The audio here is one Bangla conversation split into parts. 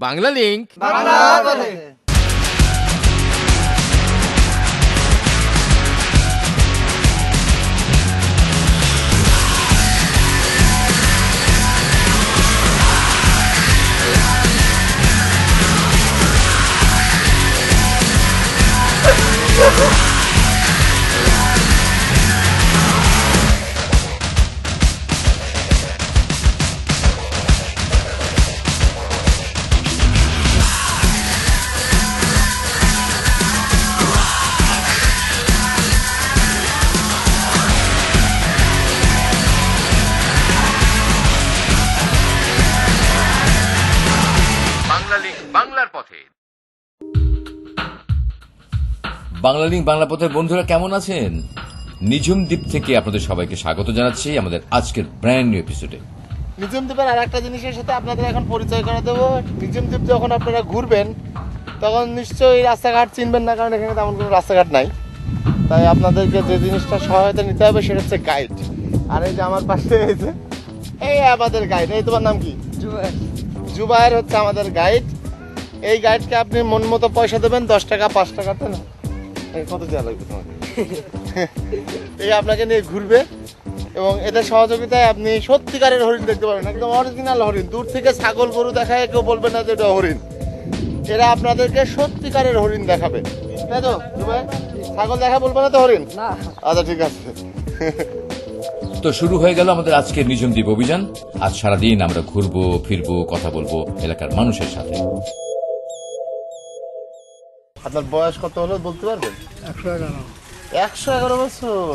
বাংলা লিঙ্ক বাংলা বাংলা লিঙ্ক বাংলা পথের বন্ধুরা কেমন আছেন? নিঝুম দ্বীপ থেকে আপনাদের সবাইকে স্বাগত জানাচ্ছি আমাদের আজকের ব্র্যান্ড নিউ এপিসোডে নিজম দ্বীপের আর একটা জিনিসের সাথে আপনাদের এখন পরিচয় করে দেবো। নিজম দ্বীপ যখন আপনারা ঘুরবেন তখন নিশ্চয়ই রাস্তাঘাট চিনবেন না কারণ এখানে তেমন কোনো রাস্তাঘাট নাই। তাই আপনাদেরকে যে জিনিসটা সহায়তা নিতে হবে সেটা হচ্ছে গাইড আর এই যে আমার পাশে এই যে এই আমাদের গাইড এই তোমার নাম কি? জুবায়ের। হচ্ছে আমাদের গাইড এই গাইডকে আপনি মন মতো পয়সা দেবেন দশ টাকা পাঁচ টাকাতে না? কত দেওয়া লাগবে তোমাকে এই আপনাকে নিয়ে ঘুরবে এবং এদের সহযোগিতায় আপনি সত্যিকারের হরিণ দেখতে পাবেন একদম অরিজিনাল হরিণ। দূর থেকে ছাগল গরু দেখায় কেউ বলবে না যে এটা হরিণ। এরা আপনাদেরকে সত্যিকারের হরিণ দেখাবে। তাই তো? ছাগল দেখা বলবে না তো হরিণ? আচ্ছা ঠিক আছে। তো শুরু হয়ে গেল আমাদের আজকের নিঝুম দ্বীপ অভিযান। আজ সারাদিন আমরা ঘুরবো ফিরবো কথা বলব এলাকার মানুষের সাথে। আপনার বয়স কত হলো বলতে পারবেন? একশো এগারো। একশো এগারো বছর।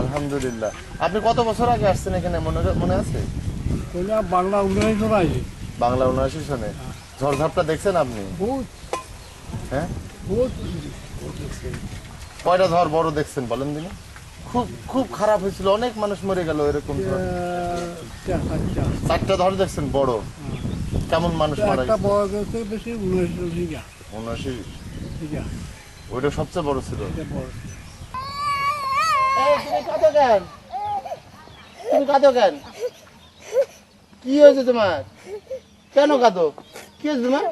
আলহামদুলিল্লাহ। আপনি কত বছর আগে আসছেন এখানে মনে মনে আছে? বাংলা উন্নয়ন করাই বাংলা উনআশি সনে। ঝড়ঝাপটা দেখছেন আপনি? হ্যাঁ? কয়টা ঝড় বড় দেখছেন বলেন দিনে? খুব খুব খারাপ হয়েছিল অনেক মানুষ মরে গেল এরকম। চারটা ধর দেখছেন বড়? কেমন মানুষ মারা গেছে? উনআশি। ওইটা সবচেয়ে বড় ছিল। তুমি কাঁদো কেন? তুমি কাঁদো কেন? কি হয়েছে তোমার? কেন কাঁদো? কি হয়েছে তোমার?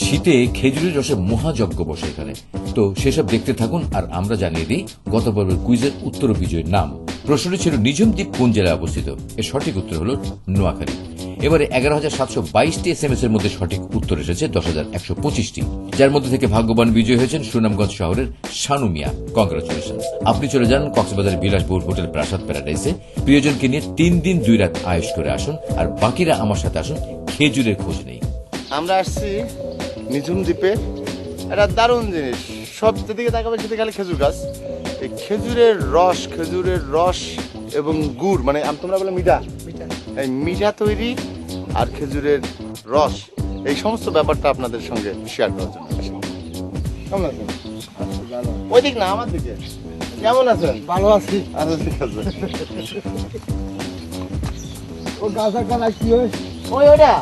শীতে খেজুরের রসে মহাযজ্ঞ বসে এখানে। তো সেসব দেখতে থাকুন আর আমরা জানিয়ে দিই গত পর্বের কুইজের উত্তর বিজয়ের নাম। প্রশ্নটি ছিল নিঝুম দ্বীপ কোন জেলায় অবস্থিত? এর সঠিক উত্তর হল নোয়াখালী। এবারে এগারো হাজার সাতশো বাইশটি এস এম এস এর মধ্যে সঠিক উত্তর এসেছে দশ হাজার একশো পঁচিশটি যার মধ্যে থেকে ভাগ্যবান বিজয়ী হয়েছেন সুনামগঞ্জ শহরের শানু মিয়া। কংগ্রাচুলেশন আপনি চলে যান কক্সবাজার বিলাসবহুল হোটেল প্রাসাদ প্যারাডাইসে। প্রিয়জনকে নিয়ে তিন দিন দুই রাত আয়েশ করে আসুন আর বাকিরা আমার সাথে আসুন খেজুরের খোঁজ নেই। আমরা আসছি নিঝুম দ্বীপে। একটা দারুণ জিনিস। সব যেদিকে তাকাবে সেদিকে খালি খেজুর গাছ। এই খেজুরের রস খেজুরের রস এবং গুড় মানে আম- তোমরা বলে মিঠা। এই মিঠা তৈরি আর খেজুরের রস এই সমস্ত ব্যাপারটা আপনাদের সঙ্গে শেয়ার করার জন্য কেমন আছেন? ওই দিক না আমার দিকে। কেমন আছেন? ভালো আছি। আচ্ছা ঠিক আছে। ও গাছা কানা কি হয়েছে ওই ওটা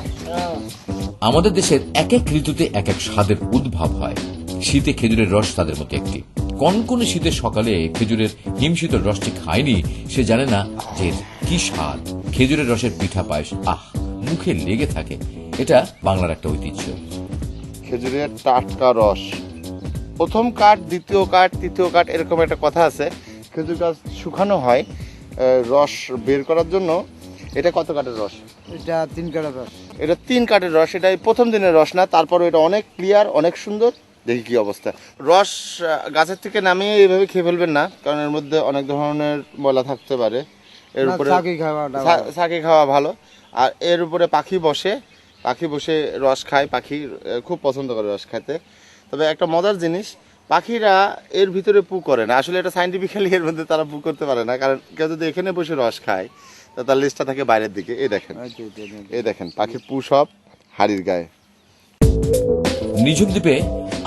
আমাদের দেশের এক এক ঋতুতে এক এক স্বাদের উদ্ভব হয়। শীতে খেজুরের রস তাদের মধ্যে একটি। কনকনে শীতের সকালে খেজুরের হিমশীতল রসটি খায়নি সে জানে না যে কি স্বাদ। খেজুরের রসের পিঠা পায়েস আহ! মুখে লেগে থাকে। এটা বাংলার একটা ঐতিহ্য। খেজুরের টাটকা রস। প্রথম কাঠ দ্বিতীয় কাঠ তৃতীয় কাঠ এরকম একটা কথা আছে। খেজুর গাছ শুকানো হয় রস বের করার জন্য। এটা কত কাঠের রস? এটা তিন কাটা রস। এটা তিন কাঠের রস এটা এই প্রথম দিনের রস না তারপরে এটা অনেক ক্লিয়ার অনেক সুন্দর। দেখি কি অবস্থা। রস গাছের থেকে নামিয়ে এইভাবে খেয়ে ফেলবেন না কারণ এর মধ্যে অনেক ধরনের ময়লা থাকতে পারে। এর উপরে খাওয়া ভালো। আর এর উপরে পাখি বসে পাখি বসে রস খায় পাখি খুব পছন্দ করে রস খাইতে। তবে একটা মজার জিনিস পাখিরা এর ভিতরে পু করে না। আসলে এটা সাইন্টিফিক্যালি এর মধ্যে তারা পু করতে পারে না কারণ কেউ যদি এখানে বসে রস খায় তো তার লিস্টটা থাকে বাইরের দিকে। এই দেখেন এই দেখেন পাখির পু সব হাড়ির গায়ে। নিঝুম দ্বীপে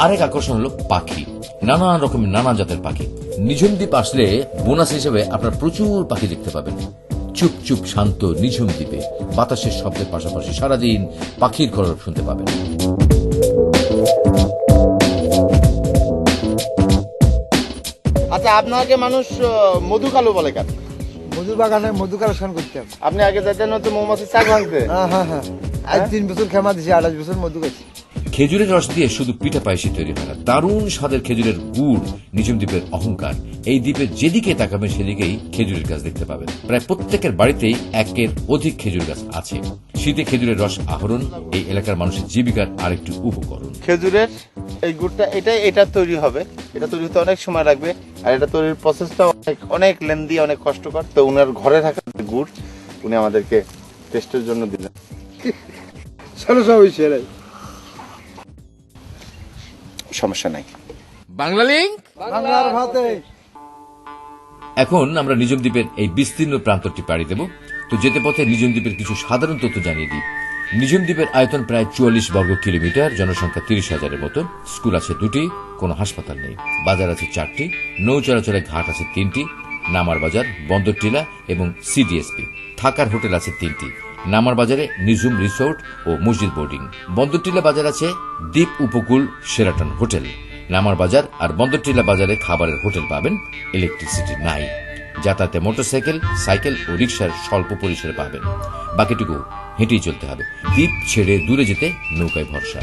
আরেক আকর্ষণ হলো পাখি। নানান রকমের নানা জাতের পাখি। নিঝুম দ্বীপ আসলে বোনাস হিসেবে আপনার প্রচুর পাখি দেখতে পাবেন। চুপ চুপ শান্ত নিঝুম দ্বীপে বাতাসের শব্দের পাশাপাশি সারাদিন পাখির কলরব শুনতে পাবেন। আচ্ছা আপনাকে মানুষ মধু কালো বলে কেন? মধু বাগানে মধু কালেকশন করতাম। আপনি আগে যেতেন হচ্ছে মৌমাছির চাক ভাঙতে। হ্যাঁ হ্যাঁ হ্যাঁ। আজ তিন বছর ক্ষমা দিছি আঠাশ বছর মধু গেছি খেজুরের রস দিয়ে শুধু পিঠা পায়েসই তৈরি হয় না দারুণ স্বাদের খেজুরের গুড় নিঝুম দ্বীপের অহংকার। এই দ্বীপের যেদিকে তাকাবেন সেদিকেই খেজুরের গাছ দেখতে পাবেন। প্রায় প্রত্যেকের বাড়িতেই একের অধিক খেজুর গাছ আছে। শীতে খেজুরের রস আহরণ এই এলাকার মানুষের জীবিকার আরেকটি উপকরণ। খেজুরের এই গুড়টা এটাই এটা তৈরি হবে। এটা তৈরি হতে অনেক সময় লাগবে আর এটা তৈরির প্রসেসটা অনেক অনেক লেন্দি অনেক কষ্টকর। তো উনার ঘরে থাকা গুড় উনি আমাদেরকে টেস্টের জন্য দিলেন। ষোলোশো হয়েছে রে সমস্যা নাই। বাংলা বাংলার ভাতে। এখন আমরা নিজম দ্বীপের এই বিস্তীর্ণ প্রান্তরটি পাড়ি দেব। তো যেতে পথে নিজম দ্বীপের কিছু সাধারণ তথ্য জানিয়ে দিই। নিজম দ্বীপের আয়তন প্রায় চুয়াল্লিশ বর্গ কিলোমিটার জনসংখ্যা তিরিশ হাজারের মতো। স্কুল আছে দুটি কোনো হাসপাতাল নেই। বাজার আছে চারটি নৌ চলাচলের ঘাট আছে তিনটি নামার বাজার বন্দর টিলা এবং সিডিএসপি। থাকার হোটেল আছে তিনটি। নামার বাজারে নিজুম রিসোর্ট ও মসজিদ বোর্ডিং। বন্দরটিলা বাজার আছে দ্বীপ উপকূল সেরাটন হোটেল। নামার বাজার আর বন্দরটিলা বাজারে খাবারের হোটেল পাবেন ইলেকট্রিসিটি নাই। যাতায়াতে মোটরসাইকেল, সাইকেল ও রিক্সার স্বল্প পরিসরে পাবেন। বাকিটুকু হেঁটেই চলতে হবে। দ্বীপ ছেড়ে দূরে যেতে নৌকায় ভরসা।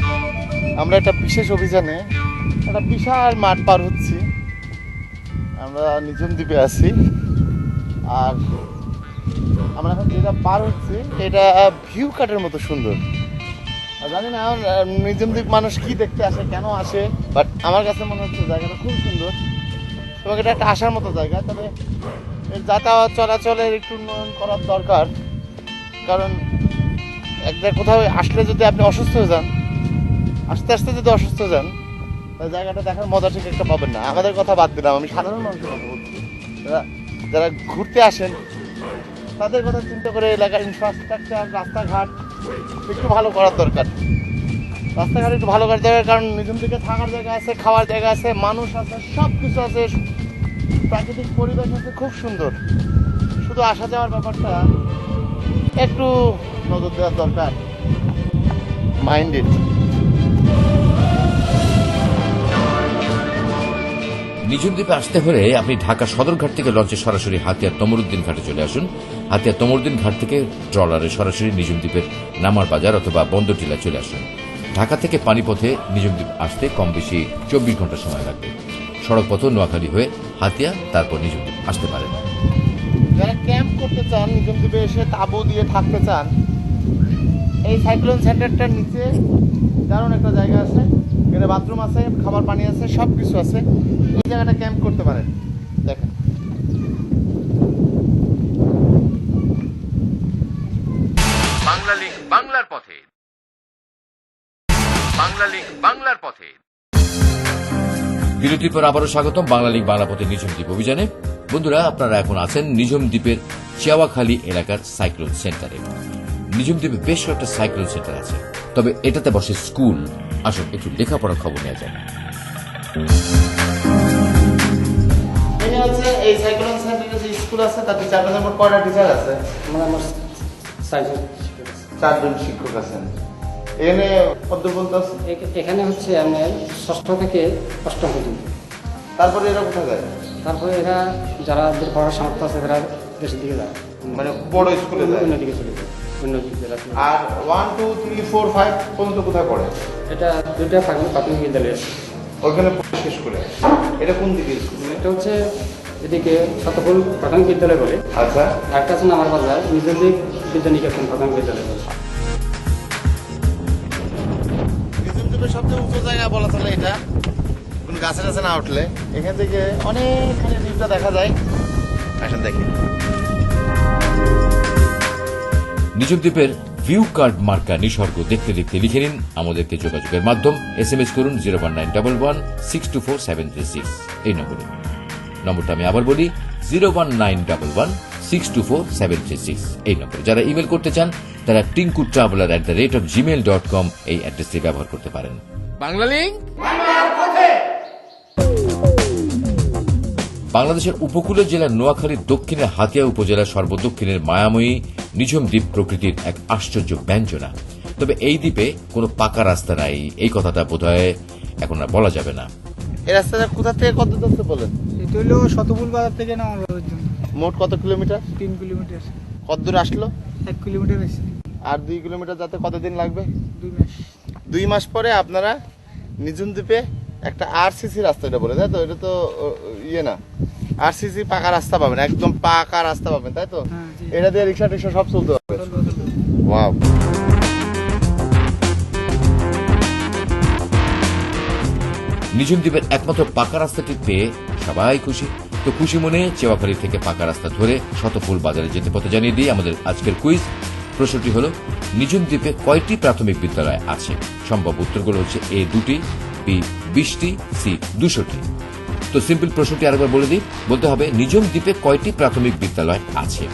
আমরা একটা বিশেষ অভিযানে একটা বিশাল মাঠ পার হচ্ছি। আমরা নিজম দ্বীপে আছি। আর আমরা এখন যেটা পার হচ্ছি এটা ভিউ কাটের মতো সুন্দর। জানি না আহ, নিজম দ্বীপ মানুষ কি দেখতে আসে কেন আসে বাট আমার কাছে মনে হচ্ছে জায়গাটা খুব সুন্দর। এবং এটা একটা আসার মতো জায়গা তবে এর যাতায়াত চলাচলের একটু উন্নয়ন করার দরকার। কারণ এক কোথাও আসলে যদি আপনি অসুস্থ হয়ে যান আস্তে আস্তে যদি অসুস্থ যান তাহলে জায়গাটা দেখার মজা ঠিক একটা পাবেন না। আমাদের কথা বাদ দিলাম আমি সাধারণ মানুষের কথা বলছি। যারা ঘুরতে আসেন তাদের কথা চিন্তা করে এলাকার ইনফ্রাস্ট্রাকচার রাস্তাঘাট একটু ভালো করার দরকার। রাস্তাঘাট একটু ভালো করার দরকার কারণ নিজম থেকে থাকার জায়গা আছে, খাওয়ার জায়গা আছে, মানুষ আছে সব কিছু আছে। প্রাকৃতিক পরিবেশ আছে, খুব সুন্দর। শুধু আসা যাওয়ার ব্যাপারটা একটু নজর দেওয়ার দরকার। মাইন্ডেড নিজম দ্বীপে আসতে হলে আপনি ঢাকা সদরঘাট থেকে লঞ্চে সরাসরি হাতিয়ার তমরুদ্দিন ঘাটে চলে আসুন। হাতিয়ার তমরুদ্দিন ঘাট থেকে ট্রলারে সরাসরি নিজম দ্বীপের নামার বাজার অথবা বন্দরটিলা চলে আসুন। ঢাকা থেকে পানিপথে নিজম দ্বীপ আসতে কম বেশি চব্বিশ ঘণ্টা সময় লাগবে। সড়ক পথ নোয়াখালী হয়ে হাতিয়া, তারপর নিজম দ্বীপ আসতে পারেন যারা ক্যাম্প করতে চান নিজম দ্বীপে এসে তাবু দিয়ে থাকতে চান, এই সাইক্লোন সেন্টারটার নিচে দারুণ একটা জায়গা আছে। এখানে বাথরুম আছে, খাবার পানি আছে সব কিছু আছে। এই জায়গাটা ক্যাম্প করতে পারেন। দেখেন। বাংলা লিঙ্ক বাংলার পথে। বিরতির পর আবারও স্বাগতম বাংলা লিগ বাংলা পথে নিঝুম দ্বীপ অভিযানে। বন্ধুরা আপনারা এখন আছেন নিঝুম দ্বীপের চেওয়াখালী এলাকার সাইক্লোন সেন্টারে। নিঝুম দ্বীপে বেশ কয়েকটা সাইক্লোন সেন্টার আছে তবে এটাতে বসে স্কুল। আসুন একটু লেখাপড়ার খবর নেওয়া যায় আছে এই সাইক্লোন সেন্টারে যে স্কুল আছে তাতে চার কয়টা টিচার আছে। মানে আমার চারজন শিক্ষক আছেন। এখানে কত আছে। এখানে হচ্ছে আমি ষষ্ঠ থেকে অষ্টম পর্যন্ত। তারপরে এরা কোথায় যায়? তারপরে এরা যারা পড়ার সামর্থ্য আছে তারা দেশের দিকে যায়। মানে বড় স্কুলে যায়। অন্য দিকে চলে যায়। অন্য জেলা আর one two three four five পর্যন্ত কোথায় পড়ে? এটা দুইটা প্রাথমিক প্রাথমিক বিদ্যালয় আছে। ওইখানে শেষ করে। এটা কোন দিকে স্কুল? একটা হচ্ছে এদিকে শতফুল প্রাথমিক বিদ্যালয় বলে। আচ্ছা। একটা আছে আমার বাজার নিজের বিদ্যানিকেতন প্রাথমিক বিদ্যালয়। বলে নিজম সবচেয়ে উঁচু জায়গা বলা চলে এটা। গাছে গাছে না উঠলে। এখান থেকে অনেকখানি দ্বীপটা দেখা যায়। দেখি। দ্বীপের ভিউ কার্ড মার্কা নিসর্গ দেখতে দেখতে লিখে নিন আমাদেরকে যোগাযোগের মাধ্যম। এস এম এস করুন zero one nine double one six two four seven three six. এই নম্বরে। নম্বরটা আমি আবার বলি, zero one nine double one six two four seven three six এই নম্বরে যারা ইমেল করতে চান তারা Tinku traveller at the rate of Gmail dot com এই অ্যাড্রেসটি ব্যবহার করতে পারেন। বাংলা লিঙ্ক বাংলাদেশের উপকূলীয় জেলার নোয়াখালীর দক্ষিণে হাতিয়া উপজেলার সর্বদক্ষিণের মায়াময়ী নিঝুম দ্বীপ প্রকৃতির এক আশ্চর্য ব্যঞ্জনা। তবে এই দ্বীপে কোনো পাকা রাস্তা নাই এই কথাটা বোধহয় এখন আর বলা যাবে না। এই রাস্তাটা কোথা থেকে কত দূরত্ব বলেন? এটা হলো শতপুল বাজার থেকে না আমার মোট কত কিলোমিটার? তিন কিলোমিটার। কত দূর আসলো? এক কিলোমিটার আর দুই কিলোমিটার যাতে কতদিন লাগবে? দুই মাস। দুই মাস পরে আপনারা নিজুম দ্বীপে একটা আর আরসিসি রাস্তা এটা বলে তাই তো? এটা তো ইয়ে না। আর আরসিসি পাকা রাস্তা পাবেন একদম পাকা রাস্তা পাবেন তাই তো? হ্যাঁ, এটা দিয়ে রিক্সা টিক্সা সব চলতে পারবে ওয়াও। নিঝুম দ্বীপের একমাত্র পাকা রাস্তাটি পেয়ে সবাই খুশি। তো খুশি মনে চেওয়াখালী থেকে পাকা রাস্তা ধরে শতফুল বাজারে যেতে পথে জানিয়ে দিয়ে আমাদের আজকের কুইজ প্রশ্নটি হল, নিঝুম দ্বীপে কয়টি প্রাথমিক বিদ্যালয় আছে? সম্ভব উত্তরগুলো হচ্ছে এ দুটি বি বিশটি সি দুশোটি। তো সিম্পল প্রশ্নটি আরেকবার বলে দিই, বলতে হবে নিঝুম দ্বীপে কয়টি প্রাথমিক বিদ্যালয় আছে?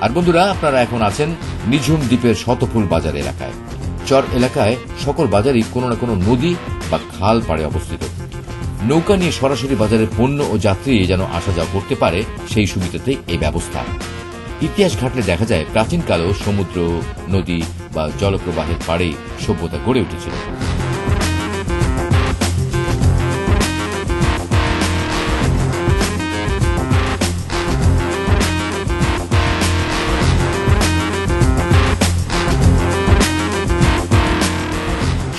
আর বন্ধুরা, আপনারা এখন আছেন নিঝুম দ্বীপের শতফুল বাজার এলাকায়। চর এলাকায় সকল বাজারই কোনো না কোনো নদী বা খাল পাড়ে অবস্থিত। নৌকা নিয়ে সরাসরি বাজারের পণ্য ও যাত্রী যেন আসা যাওয়া করতে পারে, সেই সুবিধাতে এই ব্যবস্থা। ইতিহাস ঘাটলে দেখা যায় প্রাচীনকালেও সমুদ্র, নদী বা জলপ্রবাহের পাড়ে সভ্যতা গড়ে উঠেছিল।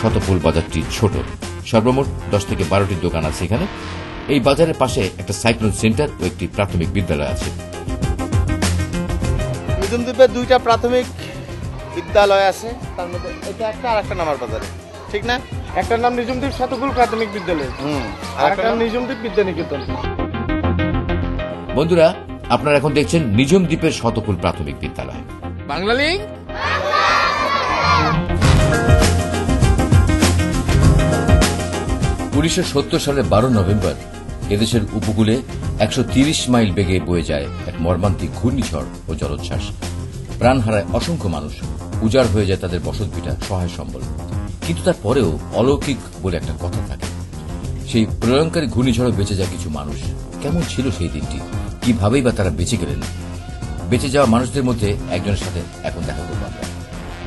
শতফুল বাজারটি ছোট। সর্বমোট দশ থেকে বারোটি দোকান আছে এখানে। এই বাজারের পাশে একটা সাইক্লোন সেন্টার ও একটি প্রাথমিক বিদ্যালয় আছে। নিজুম দ্বীপে দুইটা প্রাথমিক বিদ্যালয় আছে তার মধ্যে এটা একটা আর একটা নামার বাজারে। ঠিক না? একটার নাম নিজুমদ্বীপ শতকুল প্রাথমিক বিদ্যালয়। হুম আর একটা নিজুমদ্বীপ বিদ্যানিকেতন। বন্ধুরা আপনারা এখন দেখছেন নিজম দ্বীপের শতকুল প্রাথমিক বিদ্যালয়। বাংলা উনিশশো সত্তর সালের বারো নভেম্বর এদেশের উপকূলে একশো মাইল বেগে বয়ে যায় এক মর্মান্তিক ঘূর্ণিঝড় ও জলোচ্ছ্বাস। প্রাণ হারায় অসংখ্য মানুষ। উজাড় হয়ে যায় তাদের বসতভিটা সহায় সম্বল। কিন্তু তারপরেও অলৌকিক বলে একটা কথা থাকে। সেই প্রলয়ঙ্কারী ঘূর্ণিঝড়ে বেঁচে যায় কিছু মানুষ। কেমন ছিল সেই দিনটি? কিভাবেই বা তারা বেঁচে গেলেন? বেঁচে যাওয়া মানুষদের মধ্যে একজনের সাথে এখন দেখা করব আমরা।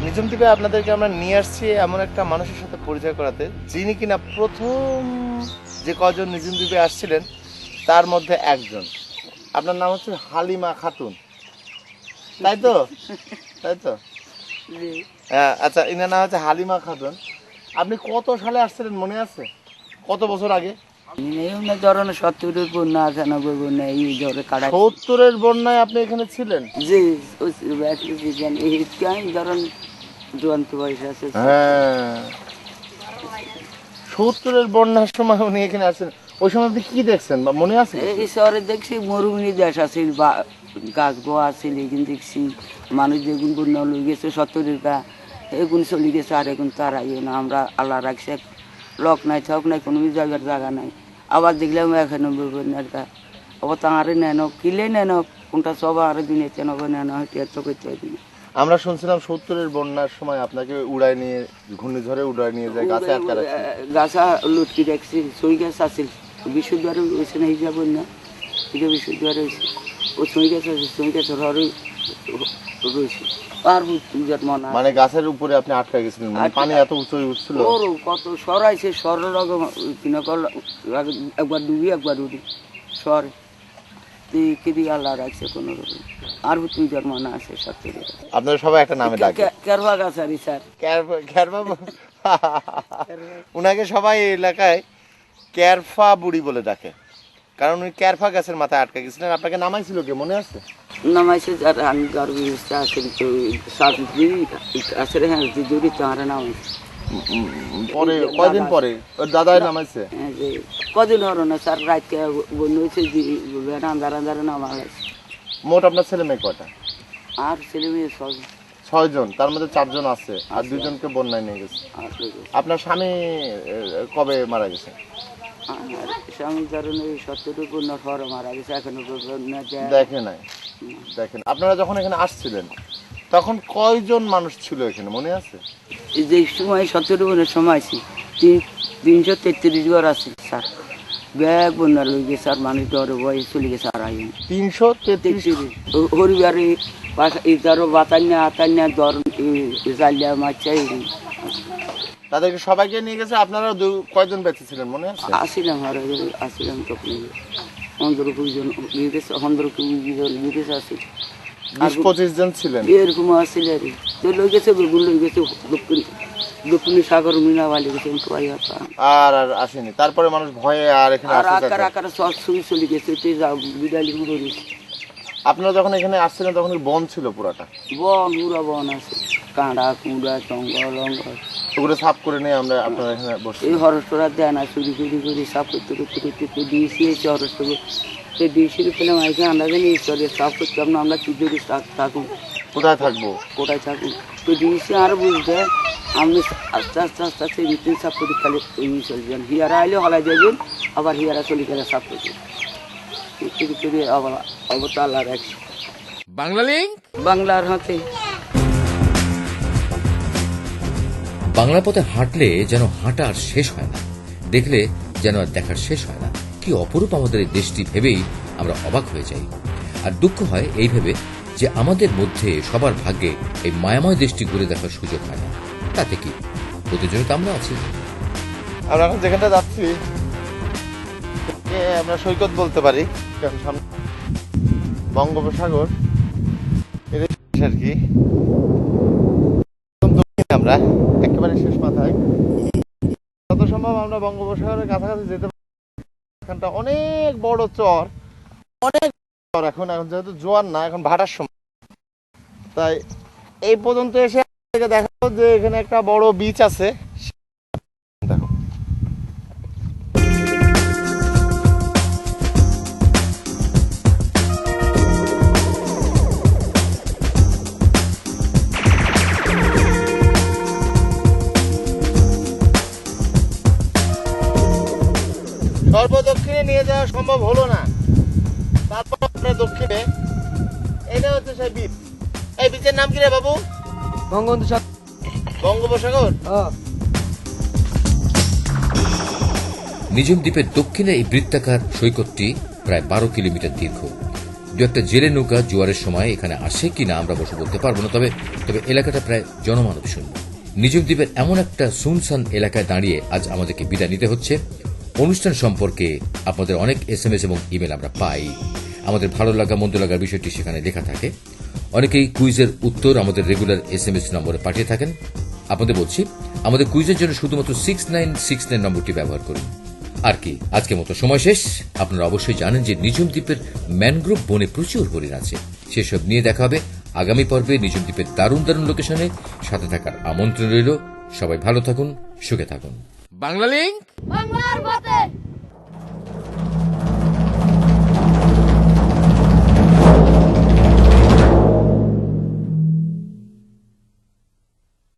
নিজম দ্বীপে আপনাদেরকে আমরা নিয়ে আসছি এমন একটা মানুষের সাথে পরিচয় করাতে যিনি কিনা প্রথম যে কজন নিজম দ্বীপে আসছিলেন তার মধ্যে একজন। আপনার নাম হচ্ছে হালিমা খাতুন। তাই তো? তাই তো? হ্যাঁ আচ্ছা ইনার নাম হচ্ছে হালিমা খাতুন। আপনি কত সালে আসছিলেন মনে আছে? কত বছর আগে? এমনি ধরনের সত্তরের বন্যা আটানব্বই বন্যা এই জ্বরে কাটা সত্তরের বন্যায় আপনি এখানে ছিলেন? যে এই ধরন জোয়ান্ত বয়স আছে হ্যাঁ। সত্তরের বন্যার সময় উনি এখানে আসছেন ওই সময় আপনি কি দেখছেন বা মনে আছে এই শহরে দেখছি মরুভূমি দেশ আছে বা গাছ গোয়া আছে এগুন দেখছি। মানুষ যেগুন বন্যা লই গেছে সত্তরের গা এগুন চলে গেছে আর এগুন তার আইও না। আমরা আল্লাহ রাখছে লক নাই থক নাই কোনো জায়গার জায়গা নাই। আবার দেখলাম একানব্বই বন্যার গা। আবার তাঁরে নেন কিলে নেন কোনটা সব আর দুনিয়াতে নেব নেন হয়তো এত করতে হয় না আমরা শুনছিলাম সত্তরের বন্যার সময় আপনাকে উড়ায় নিয়ে ঘূর্ণিঝড়ে উড়ায় নিয়ে যায় গাছে আটকা রাখছে। গাছা লুটকি দেখছি সই গাছ আছিল বিশুদ্ধারে হয়েছে না হিসাব না এটা বিশুদ্ধারে হয়েছে। ও সই গাছ আছে সই গাছ হরে রয়েছে। আর পূজার মনে মানে গাছের উপরে আপনি আটকা গেছিলেন মানে পানি এত উঁচু উঠছিল? ওর কত সরাইছে সর রকম কিনা একবার ডুবি একবার উঠি। সর। কেদি আল্লাহ রাখছে কোনো রকম? আর পূজার আছে সত্যি আপনারা সবাই একটা নামে ডাকে। কেরবা স্যার উনাকে সবাই এলাকায় ক্যারফা বুড়ি বলে ডাকে। কারণ উনি ক্যারফা গাছের মাথায় আটকা গেছিলেন। আপনাকে নামাইছিল কে? মনে আছে? নামাইছে যারা আমি গর্ব আছে তো সাত দিন হ্যাঁ জুড়ি তাঁরা নামাইছে। পরে কয়দিন পরে? ওর দাদাই নামাইছে? হ্যাঁ, কদিন হলো না স্যার রাতকে বন্ধু হয়েছে আন্দার আন্দারে নামা গেছে মোট আপনার ছেলে মেয়ে কয়টা? আর ছেলে মেয়ে সব ছয়জন তার মধ্যে চারজন আছে আর দুজনকে বন্যায় নিয়ে গেছে। আপনার স্বামী কবে মারা গেছে? স্বামী ধরুন পূর্ণ ফর মারা গেছে এখনও। দেখে নাই। দেখেন আপনারা যখন এখানে আসছিলেন তখন কয়জন মানুষ ছিল এখানে মনে আছে? এই যে সময় পূর্ণের সময় আছে তিন তিনশো তেত্রিশ ঘর আছে স্যার। ব্যাগ বন্যা লই গেছে আর মানুষ ডরে বয়ে চলে গেছে আর আইন তিনশো তেত্রিশ। হরিবারে ইদারো বাতান্যা আতান্যা দর জালিয়া মাছা তাদেরকে সবাইকে নিয়ে গেছে? আপনারা কয়জন বেঁচে ছিলেন মনে আছে? আসিলাম আর আসিলাম তখন। পনেরো কুড়ি জন বিদেশ পনেরো কুড়ি জন বিদেশ আছে বিশ পঁচিশ জন ছিলেন? এরকম আসছিল আর লই গেছে বেগুন লই গেছে দক্ষিণ সাগর মিনা বালি গেছে আর আর আর আসেনি। তারপরে মানুষ ভয়ে আর এখানে আর আসতে আকার না। আকার সব চলে গেছে গেছে আপনারা যখন এখানে আসছিলেন তখন কি বন ছিল পুরাটা? বন বন আছে। কাঁড়া কুঁড়া জঙ্গল অঙ্গল ওগুলো সাফ করে নিয়ে আমরা আপনারা এখানে বসছি এই দেয় না চুরি চুরি করে সাপ করতে করতে করতে তো দিয়েছি তো দিয়েছি পেলাম আইসে আমরা জানি ঈশ্বরে সাপ করতে আমরা আমরা কি যদি থাকুন কোথায় থাকব? কোথায় থাকুন তো দিয়েছি আর বুঝতে আপনি আস্তে আস্তে আস্তে আস্তে মিটিং সাপ করে খালি এমনি চলে যান হিয়ারা আইলে হলাই যাবেন আবার হিয়ারা চলে গেলে সাপ আবার অবতা আল্লাহ রাখছি বাংলা লিঙ্ক বাংলার হাতে। বাংলা পথে হাঁটলে যেন হাঁটা আর শেষ হয় না দেখলে যেন আর দেখার শেষ হয় না। কি অপরূপ আমাদের এই দেশটি ভেবেই আমরা অবাক হয়ে যাই। আর দুঃখ হয় এই ভেবে যে আমাদের মধ্যে সবার ভাগ্যে এই মায়াময় দেশটি ঘুরে দেখার সুযোগ হয় না। তাতে কি? ওদের জন্য তো আমরা আছি। আমরা এখন যেখানটা যাচ্ছি আমরা সৈকত বলতে পারি বঙ্গোপসাগর আর কি। আমরা, একেবারে শেষ মাথায়। যত সম্ভব আমরা বঙ্গোপসাগরের কাছাকাছি যেতে এখানটা অনেক বড় চর, অনেক চর এখন এখন যেহেতু জোয়ার না, এখন ভাটার সময়। তাই এই পর্যন্ত এসে থেকে দেখাবো যে এখানে একটা বড় বিচ আছে। সর্বদক্ষিণে নিয়ে যাওয়া সম্ভব হলো না। তারপর আপনার দক্ষিণে। এটা হচ্ছে সেই বীচ এই বীচের নাম কি রে বাবু? বঙ্গবন্ধু বঙ্গোপসাগর? নিজম দ্বীপের দক্ষিণে এই বৃত্তাকার সৈকতটি প্রায় বারো কিলোমিটার দীর্ঘ। দু একটা জেলে নৌকা জোয়ারের সময় এখানে আসে কিনা আমরা বসে বলতে পারব না তবে তবে এলাকাটা প্রায় জনমানব শূন্য। নিজম দ্বীপের এমন একটা সুনসান এলাকায় দাঁড়িয়ে আজ আমাদেরকে বিদায় নিতে হচ্ছে। অনুষ্ঠান সম্পর্কে আপনাদের অনেক এস এম এস এবং ইমেল আমরা পাই। আমাদের ভালো লাগা মন্দ লাগার বিষয়টি সেখানে লেখা থাকে। অনেকেই কুইজের উত্তর আমাদের রেগুলার এস এম এস নম্বরে পাঠিয়ে থাকেন। আপনাদের বলছি আমাদের কুইজের জন্য শুধুমাত্র সিক্স নাইন সিক্স নাইন নম্বরটি ব্যবহার করুন। আর কি আজকের মতো সময় শেষ। আপনারা অবশ্যই জানেন যে নিজম দ্বীপের ম্যানগ্রোভ বনে প্রচুর হরিণ আছে। সেসব নিয়ে দেখা হবে আগামী পর্বে নিজম দ্বীপের দারুণ দারুণ লোকেশনে। সাথে থাকার আমন্ত্রণ রইল। সবাই ভালো থাকুন সুখে থাকুন। বাংলা লিঙ্ক বাংলার পথে।